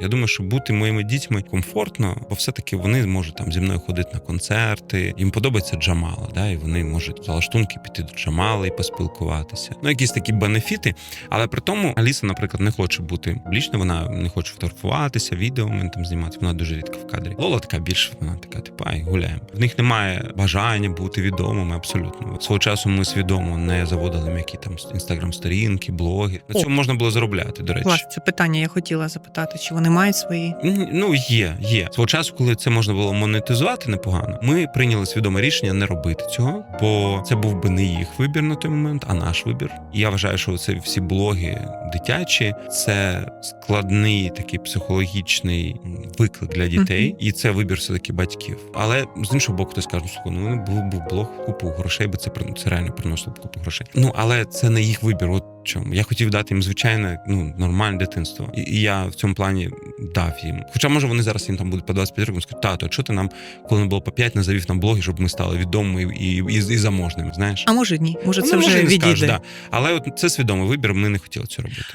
Я думаю, що бути моїми дітьми комфортно, бо все-таки вони можуть там зі мною ходити на концерти. Їм подобається Джамала, да, і вони можуть за лаштунки піти до Джамала і поспілкуватися. Ну, якісь такі бенефіти. Але при тому Аліса, наприклад, не хоче бути публічною, вона не хоче фотографуватися, відео ми там знімати. Вона дуже рідко в кадрі. Лола така більш вона така, типу, ай, гуляємо. В них немає бажання бути відомими абсолютно. Свого часу ми свідомо не заводили м'які там інстаграм-сторінки, блоги. На О. цьому можна було заробляти, до речі. Клас, це питання я хотіла запитати, чи вони мають свої. Ну, є, є. Свого часу, коли це можна було монетизувати непогано, ми прийняли свідоме рішення не робити цього, бо це був би не їх вибір на той момент, а наш вибір. І я вважаю, що це всі блоги дитячі, це складний такий психологічний виклик для дітей, і це вибір все таки батьків. Але з іншого боку, ти скажеш, слухай, ну був був блог, купу грошей, бо це це реально приносило купу грошей. Ну але це не їх вибір. От чому я хотів дати їм звичайне, ну нормальне дитинство, і, і я в цьому плані дав їм. Хоча може вони зараз їм там будуть по 25 років скажуть, тато, а що ти нам, коли не було по 5, не завів нам блоги, щоб ми стали відомими і, і, і, і заможними. Знаєш, А може ні, може Ну, це ну, вже відійде. да. Але от це свідомий вибір. Ми не хотіли це робити.